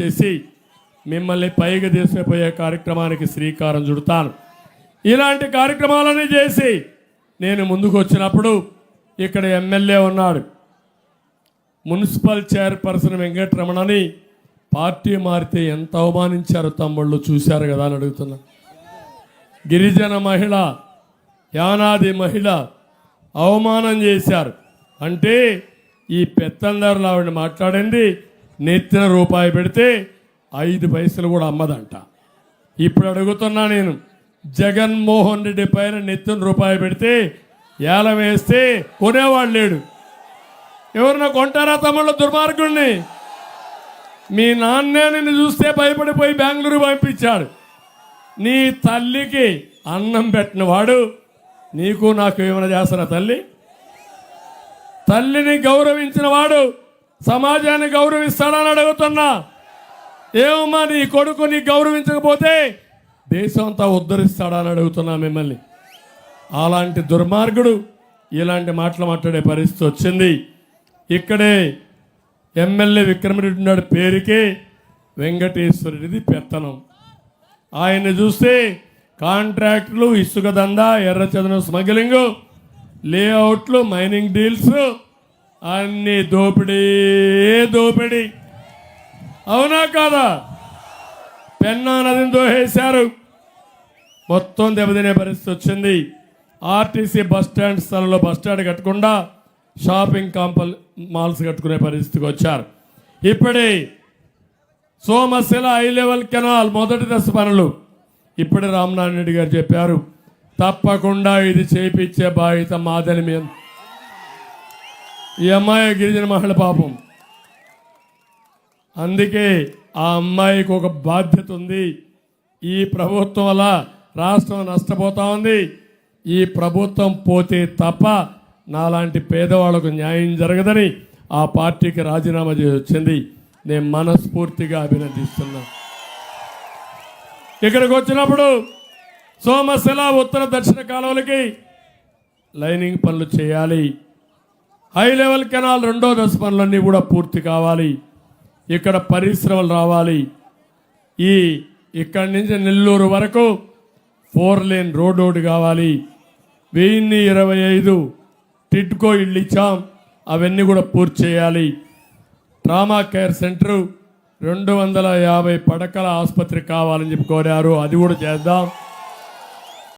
చేసి మిమ్మల్ని పైకి తీసుకుపోయే కార్యక్రమానికి శ్రీకారం చుడతాను. ఇలాంటి కార్యక్రమాలన్నీ చేసి నేను ముందుకు వచ్చినప్పుడు ఇక్కడ ఎమ్మెల్యే ఉన్నాడు. మున్సిపల్ చైర్పర్సన్ వెంకటరమణని పార్టీ మారితే ఎంత అవమానించారు తమ్ముళ్ళు చూశారు కదా అని అడుగుతున్నా. గిరిజన మహిళ యానాది మహిళ అవమానం చేశారు. అంటే ఈ పెత్తందారులు ఆవిడ మాట్లాడింది నెత్తిన రూపాయి పెడితే ఐదు పైసలు కూడా అమ్మదంట. ఇప్పుడు అడుగుతున్నా నేను జగన్మోహన్ రెడ్డి పైన నెత్తిన రూపాయి పెడితే ఏలం వేస్తే కొనేవాడు లేడు. ఎవరన్నా కొంటారా తమ్ముళ్ళ దుర్మార్గుడిని మీ నాన్నే నిన్ను చూస్తే భయపడిపోయి బెంగళూరు పంపించాడు. నీ తల్లికి అన్నం పెట్టిన వాడు నీకు నాకు ఏమైనా చేస్తారా తల్లి? తల్లిని గౌరవించిన వాడు సమాజాన్ని గౌరవిస్తాడని అడుగుతున్నా. ఏమమ్మా నీ కొడుకుని గౌరవించకపోతే దేశం అంతా ఉద్ధరిస్తాడని అడుగుతున్నా మిమ్మల్ని. అలాంటి దుర్మార్గుడు ఇలాంటి మాటలు మాట్లాడే పరిస్థితి వచ్చింది. ఇక్కడే ఎమ్మెల్యే విక్రమరెడ్డి ఉన్నాడు పేరుకే వెంకటేశ్వరుడిది పెత్తనం. ఆయన్ని చూస్తే కాంట్రాక్టులు ఇసుక దందా ఎర్రచందనం స్మగ్లింగు లేఅవుట్లు మైనింగ్ డీల్స్ అన్ని దోపిడీ దోపిడీ? అవునా కాదా? పెన్నా నదిని దోహేశారు. మొత్తం దెబ్బతినే పరిస్థితి వచ్చింది. ఆర్టీసీ బస్ స్టాండ్ స్థలంలో బస్ స్టాండ్ కట్టకుండా షాపింగ్ కాంపల్ మాల్స్ కట్టుకునే పరిస్థితికి వచ్చారు. ఇప్పుడే సోమశిల హై లెవెల్ కెనాల్ మొదటి దశ పనులు. ఇప్పుడే రామనారాయణ రెడ్డి గారు చెప్పారు తప్పకుండా ఇది చేపించే బాధ్యత మాదని మేము ఈ అమ్మాయి గిరిజన మహిళ పాపం. అందుకే ఆ అమ్మాయికి ఒక బాధ్యత ఉంది. ఈ ప్రభుత్వం వల్ల రాష్ట్రం నష్టపోతా ఉంది. ఈ ప్రభుత్వం పోతే తప్ప నాలాంటి పేదవాళ్ళకు న్యాయం జరగదని ఆ పార్టీకి రాజీనామా చేసి వచ్చింది నేను మనస్ఫూర్తిగా అభినందిస్తున్నా. ఇక్కడికి వచ్చినప్పుడు సోమశిల ఉత్తర దక్షిణ కాలువలకి లైనింగ్ పనులు చేయాలి. హై లెవెల్ కెనాల్ రెండో దశ పనులన్నీ కూడా పూర్తి కావాలి. ఇక్కడ పరిశ్రమలు రావాలి. ఈ ఇక్కడి నుంచి నెల్లూరు వరకు ఫోర్ లేన్ రోడ్ ఒకటి కావాలి. వెయ్యిన్ని ఇరవై ఐదు టిట్కో ఇళ్ళు ఇచ్చాం. అవన్నీ కూడా పూర్తి చేయాలి. ట్రామా కేర్ సెంటరు రెండు వందల యాభై పడకల ఆసుపత్రి కావాలని చెప్పి కోరారు. అది కూడా చేద్దాం.